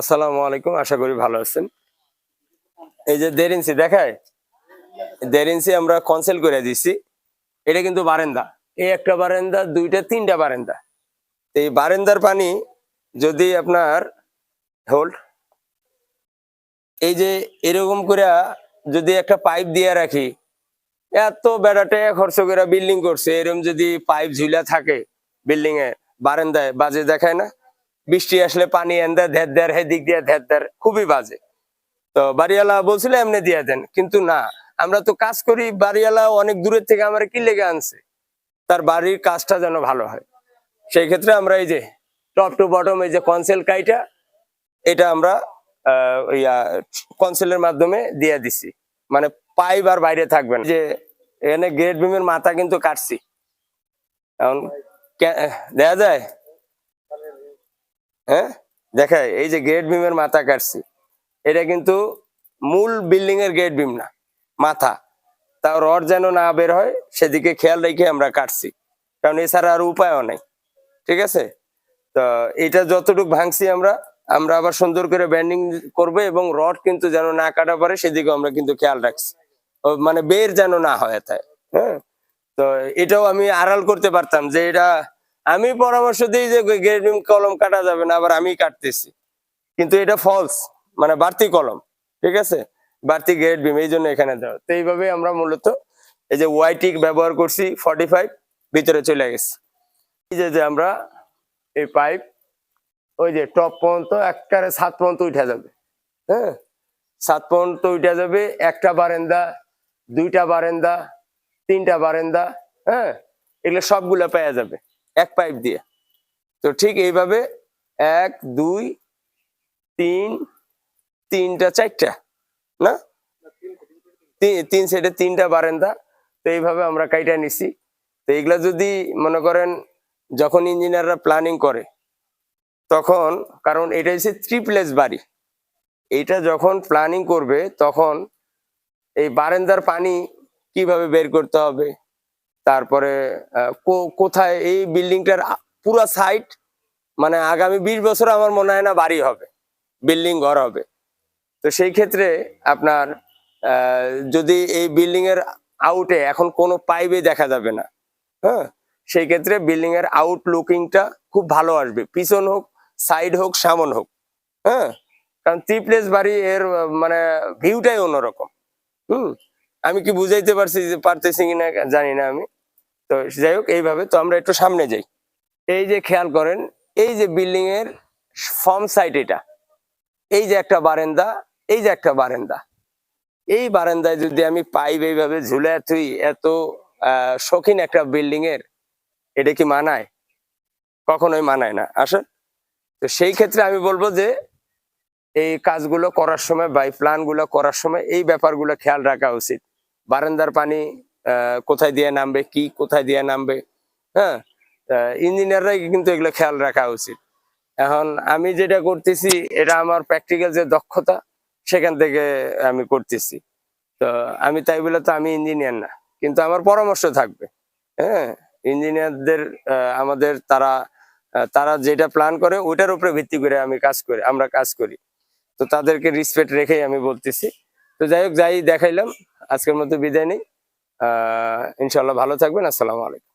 আসসালামু আলাইকুম, আশা করি ভালো আছেন। এই যে দেড় ইঞ্চি দেখায় দেড় ইঞ্চি আমরা কনসেল করে দিছি এটা কিন্তু বারেন্দা। এই একটা বারেন্দা, দুইটা, তিনটা বারেন্দা। এই বারেন্দার পানি যদি আপনার হোল্ড এই যে এরকম করে যদি একটা পাইপ দিয়ে রাখি, এত বেড়া টাকা খরচ করে বিল্ডিং করছে। এরকম যদি পাইপ ঝুলা থাকে বিল্ডিং এ বারান্দায় বাজে দেখায় না। বৃষ্টি আসলে পানি এন্দা ধ্যার ধ্যার হে দিক দিয়ে ধ্যার ধ্যার খুবই বাজে। তো বাড়িওয়ালা বলছিল, এমনি দিয়ে দেন। কিন্তু না, আমরা তো কাজ করি, বাড়িওয়ালা অনেক দূরের থেকে আমার কি লেগে আনছে? তার বাড়ির কাজটা যেন ভালো হয়। সেই ক্ষেত্রে আমরা এই যে টপ টু বটম এই যে কনসেল কাইটা, এটা আমরা ইয়া কনসেলের মাধ্যমে দিয়ে দিছি। মানে পাইপ আর বাইরে থাকবে না। যে এখানে গ্রেড বিমের মাথা কিন্তু কাটছি। এখন দেখা যায় হ্যাঁ? দেখায় এই যে গেট বিমের মাথা কাটছি, এটা কিন্তু মূল বিল্ডিং এর গেট বিম না, মাথা। তাও রড যেন না বের হয়, সেদিকে খেয়াল রেখে আমরা কাটছি, কারণ এছাড়া আর উপায়ও নেই, ঠিক আছে? তো এটা যতটুকু ভাঙছি আমরা আমরা আবার সুন্দর করে ব্যান্ডিং করব এবং রড কিন্তু যেন না কাটা পারে সেদিকে আমরা কিন্তু খেয়াল রাখছি। মানে বের যেন না হয় তাই হ্যাঁ? তো এটাও আমি আড়াল করতে পারতাম যে এটা আমি পরামর্শ দিই যে গ্রেডিং কলম কাটা যাবে না, আবার আমি কাটতেছি। কিন্তু এটা ফলস মানে বাড়তি কলম, ঠিক আছে? বাড়তি গ্রেড বিম এই জন্য এখানে দেওয়া। তো এইভাবে আমরা মূলত এই যে ওয়াইটিক ব্যবহার করছি ফর্টি ফাইভ ভিতরে চলে গেছে। এই যে আমরা এই পাইপ ওই যে টপ পর্যন্ত একবারে সাত পর্যন্ত উঠে যাবে হ্যাঁ? সাত পর্যন্ত উঠে যাবে, একটা বারেন্দা, দুইটা বারেন্দা, তিনটা বারেন্দা হ্যাঁ? এগুলো সবগুলো পাওয়া যাবে। এক পাইপ দিয়ে। তো ঠিক এইভাবে এক, দুই, তিন, তিনটা, চারটা, না? তিন সাইডে তিনটা বারান্দা। তো এইভাবে আমরা কাইটা নিছি। তো এগুলা যদি মনে করেন যখন ইঞ্জিনিয়াররা প্ল্যানিং করে, তখন, কারণ এটা হচ্ছে ট্রিপ্লেস বাড়ি। এটা যখন প্ল্যানিং করবে, তখন এই বারান্দার পানি কীভাবে বের করতে হবে তারপরে কোথায় এই বিল্ডিংটার পুরা সাইট মানে আগামী বিশ বছর আমার মনে হয় না বাড়ি হবে, বিল্ডিং ঘর হবে। তো সেই ক্ষেত্রে আপনার যদি এই বিল্ডিং এর আউটে এখন কোনো পাইপে দেখা যাবে না হ্যাঁ সেই ক্ষেত্রে বিল্ডিং এর আউট লুকিংটা খুব ভালো আসবে। পিছন হোক সাইড হোক, সামন হোক হ্যাঁ কারণ ত্রিপ্লেস বাড়ি এর মানে ভিউটাই অন্যরকম। হুম, আমি কি বুঝাইতে পারছি যে, পারতেছি কিনা জানি না আমি। তো যাই হোক, এইভাবে তো আমরা একটু সামনে যাই। এই যে খেয়াল করেন, এই যে বিল্ডিং এর ফর্ম সাইট এটা, এই যে একটা বারান্দা, এই যে একটা বারান্দা। এই বারান্দায় যদি আমি পাইপ এইভাবে ঝুলে তুই এত শৌখিন একটা বিল্ডিং এর, এটা কি মানায়? কখনোই মানায় না। আসলে তো সেই ক্ষেত্রে আমি বলব যে, এই কাজগুলো করার সময় বা প্ল্যানগুলো করার সময় এই ব্যাপারগুলো খেয়াল রাখা উচিত। বারান্দার পানি কোথায় দিয়ে নামবে, কি কোথায় দিয়ে নামবে হ্যাঁ? ইঞ্জিনিয়াররাই কিন্তু এগুলো খেয়াল রাখা উচিত। এখন আমি যেটা করতেছি, এটা আমার প্র্যাকটিক্যাল যে দক্ষতা, সেখান থেকে আমি করতেছি। তো আমি তাই বলে তো আমি ইঞ্জিনিয়ার না, কিন্তু আমার পরামর্শ থাকবে হ্যাঁ? ইঞ্জিনিয়ারদের আমাদের তারা তারা যেটা প্ল্যান করে, ওইটার উপরে ভিত্তি করে আমি কাজ করি, আমরা কাজ করি। তো তাদেরকে রিসপেক্ট রেখেই আমি বলতেছি। তো যাই হোক, যাই দেখাইলাম, আজকের মতো বিদায় নেই। ইনশাল্লাহ ভালো থাকবেন আসসালামু আলাইকুম।